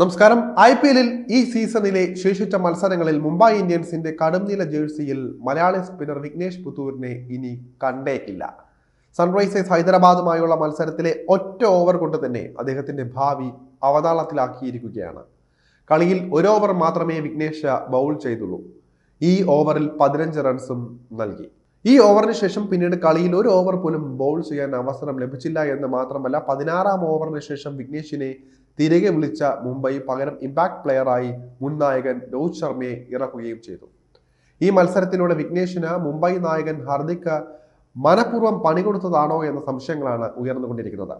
നമസ്കാരം. I P എല്ലിൽ ഈ സീസണിലെ ശേഷിച്ച മത്സരങ്ങളിൽ മുംബൈ ഇന്ത്യൻസിന്റെ കടുംനീല ജേഴ്സിയിൽ മലയാളി സ്പിന്നർ വിഘ്നേഷ് പുത്തൂരിനെ ഇനി കണ്ടേക്കില്ല. സൺറൈസേഴ്സ് ഹൈദരാബാദുമായുള്ള മത്സരത്തിലെ ഒറ്റ ഓവർ കൊണ്ട് തന്നെ അദ്ദേഹത്തിന്റെ ഭാവി അവതാളത്തിലാക്കിയിരിക്കുകയാണ്. കളിയിൽ ഒരു ഓവർ മാത്രമേ വിഘ്നേഷ് ബൗൾ ചെയ്തുള്ളൂ. ഈ ഓവറിൽ പതിനഞ്ച് റൺസും നൽകി. ഈ ഓവറിന് ശേഷം പിന്നീട് കളിയിൽ ഒരു ഓവർ പോലും ബൗൾ ചെയ്യാൻ അവസരം ലഭിച്ചില്ല എന്ന് മാത്രമല്ല പതിനാറാം ഓവറിന് ശേഷം വിഘ്നേഷിനെ തിരികെ വിളിച്ച മുംബൈ പകരം ഇമ്പാക്ട് പ്ലെയറായി മുൻ നായകൻ രോഹിത് ശർമ്മയെ ഇറക്കുകയും ചെയ്തു. ഈ മത്സരത്തിലൂടെ വിഘ്നേഷിന് മുംബൈ നായകൻ ഹർദിക് മനഃപൂർവം പണി കൊടുത്തതാണോ എന്ന സംശയങ്ങളാണ് ഉയർന്നുകൊണ്ടിരിക്കുന്നത്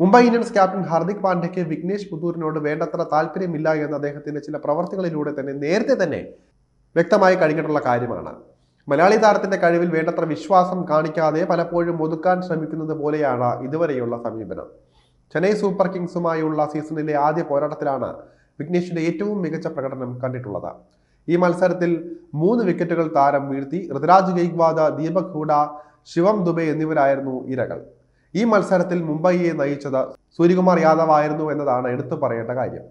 മുംബൈ ഇന്ത്യൻസ് ക്യാപ്റ്റൻ ഹാർദിക് പാണ്ഡ്യയ്ക്ക് വിഘ്നേഷ് പുത്തൂരിനോട് വേണ്ടത്ര താല്പര്യമില്ല എന്ന് അദ്ദേഹത്തിന്റെ ചില പ്രവർത്തികളിലൂടെ തന്നെ നേരത്തെ തന്നെ വ്യക്തമായി കഴിഞ്ഞിട്ടുള്ള കാര്യമാണ്. മലയാളി താരത്തിന്റെ കഴിവിൽ വേണ്ടത്ര വിശ്വാസം കാണിക്കാതെ പലപ്പോഴും ഒതുക്കാൻ ശ്രമിക്കുന്നത് പോലെയാണ് ഇതുവരെയുള്ള സമീപനം. ചെന്നൈ സൂപ്പർ കിങ്സുമായുള്ള സീസണിലെ ആദ്യ പോരാട്ടത്തിലാണ് വിഘ്നേഷിന്റെ ഏറ്റവും മികച്ച പ്രകടനം കണ്ടിട്ടുള്ളത്. ഈ മത്സരത്തിൽ മൂന്ന് വിക്കറ്റുകൾ താരം വീഴ്ത്തി ഋതുരാജ് ഗെയ്ക്വാദ് ദീപക് ഹൂഡ ശിവം ദുബെ എന്നിവരായിരുന്നു ഇരകൾ. ഈ മത്സരത്തിൽ മുംബൈയെ നയിച്ചത് സൂര്യകുമാർ യാദവ് ആയിരുന്നു എന്നതാണ് എടുത്തു പറയേണ്ട കാര്യം.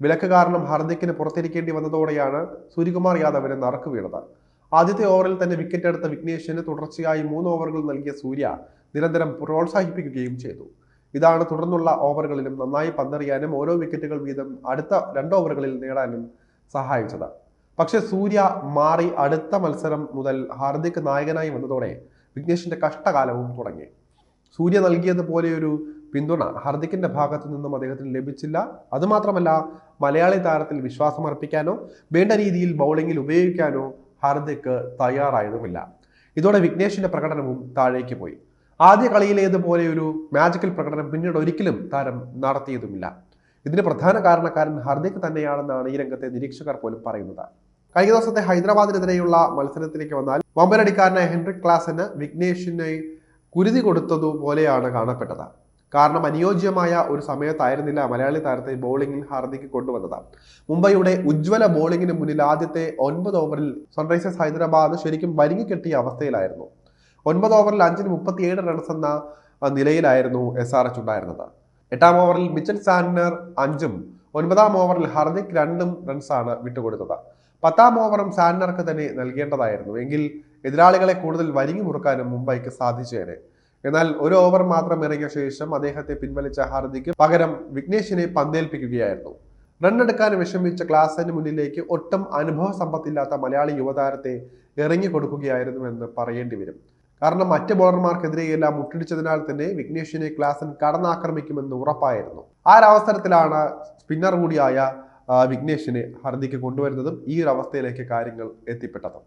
വിലക്ക് കാരണം ഹർദിക്കിന് പുറത്തിരിക്കേണ്ടി വന്നതോടെയാണ് സൂര്യകുമാർ യാദവിന് നറുക്ക് വീണത്. ആദ്യത്തെ ഓവറിൽ തന്നെ വിക്കറ്റ് എടുത്ത വിഘ്നേഷിന് തുടർച്ചയായി മൂന്ന് ഓവറുകൾ നൽകിയ സൂര്യ നിരന്തരം പ്രോത്സാഹിപ്പിക്കുകയും ചെയ്തു. ഇതാണ് തുടർന്നുള്ള ഓവറുകളിലും നന്നായി പന്തെറിയാനും ഓരോ വിക്കറ്റുകൾ വീതം അടുത്ത രണ്ട് ഓവറുകളിൽ നേടാനും സഹായിച്ചത്. പക്ഷെ സൂര്യ മാറി അടുത്ത മത്സരം മുതൽ ഹാർദിക് നായകനായി വന്നതോടെ വിഘ്നേഷിന്റെ കഷ്ടകാലവും തുടങ്ങി. സൂര്യ നൽകിയതുപോലെ ഒരു പിന്തുണ ഹർദിക്കിന്റെ ഭാഗത്തു നിന്നും അദ്ദേഹത്തിന് ലഭിച്ചില്ല. അതുമാത്രമല്ല മലയാളി താരത്തിൽ വിശ്വാസമർപ്പിക്കാനോ വേണ്ട രീതിയിൽ ബൗളിങ്ങിൽ ഉപയോഗിക്കാനോ ഹർദിക്ക് തയ്യാറായതുമില്ല ഇതോടെ വിഘ്നേഷിന്റെ പ്രകടനവും താഴേക്ക് പോയി. ആദ്യ കളിയിലേതുപോലെ ഒരു മാജിക്കൽ പ്രകടനം പിന്നീട് ഒരിക്കലും താരം നടത്തിയതുമില്ല. ഇതിന് പ്രധാന കാരണക്കാരൻ ഹർദിക് തന്നെയാണെന്നാണ് ഈ രംഗത്തെ നിരീക്ഷകർ പോലും പറയുന്നത്. കഴിഞ്ഞ ദിവസത്തെ ഹൈദരാബാദിനെതിരെയുള്ള മത്സരത്തിലേക്ക് വന്നാൽ വമ്പനടിക്കാരനായ ഹെൻറിക് ക്ലാസിന് വിഘ്നേഷിനെ കുരുതി കൊടുത്തതുപോലെയാണ് കാണപ്പെട്ടത്. കാരണം അനുയോജ്യമായ ഒരു സമയത്തായിരുന്നില്ല മലയാളി താരത്തെ ബോളിംഗിൽ ഹാർദിക്ക് കൊണ്ടുവന്നത്. മുംബൈയുടെ ഉജ്ജ്വല ബോളിംഗിന് മുന്നിൽ ആദ്യത്തെ ഒൻപത് ഓവറിൽ സൺറൈസേഴ്സ് ഹൈദരാബാദ് ശരിക്കും വലിഞ്ഞു അവസ്ഥയിലായിരുന്നു. ഒൻപത് ഓവറിൽ അഞ്ചിന് മുപ്പത്തിയേഴ് റൺസ് എന്ന നിലയിലായിരുന്നു എസ് ആർ എച്ച് ഉണ്ടായിരുന്നത്. എട്ടാം ഓവറിൽ മിച്ചൽ സാൻഡർ അഞ്ചും ഒൻപതാം ഓവറിൽ ഹർദിക് രണ്ടും റൺസാണ് വിട്ടുകൊടുത്തത്. പത്താം ഓവറും സാൻഡർക്ക് തന്നെ നൽകേണ്ടതായിരുന്നു. എങ്കിൽ എതിരാളികളെ കൂടുതൽ വരിങ്ങി മുറുക്കാനും മുംബൈക്ക് സാധിച്ചേനെ. എന്നാൽ ഒരു ഓവർ മാത്രം ഇറങ്ങിയ ശേഷം അദ്ദേഹത്തെ പിൻവലിച്ച ഹാർദിക്ക് പകരം വിഘ്നേഷിനെ പന്തേൽപ്പിക്കുകയായിരുന്നു. റണ്ണെടുക്കാൻ വിഷമിച്ച ക്ലാസിന് മുന്നിലേക്ക് ഒട്ടും അനുഭവ സമ്പത്തില്ലാത്ത മലയാളി യുവതാരത്തെ ഇറങ്ങി കൊടുക്കുകയായിരുന്നു എന്ന് പറയേണ്ടി വരും. കാരണം മറ്റ് ബോളർമാർക്കെതിരെയെല്ലാം മുട്ടിടിച്ചതിനാൽ തന്നെ വിഘ്നേഷിനെ ക്ലാസൻ കടന്നാക്രമിക്കുമെന്ന് ഉറപ്പായിരുന്നു. ആ ഒരവസരത്തിലാണ് സ്പിന്നർ കൂടിയായ വിഘ്നേഷിനെ ഹർദിക്ക് കൊണ്ടുവരുന്നതും ഈ ഒരു അവസ്ഥയിലേക്ക് കാര്യങ്ങൾ എത്തിപ്പെട്ടതും.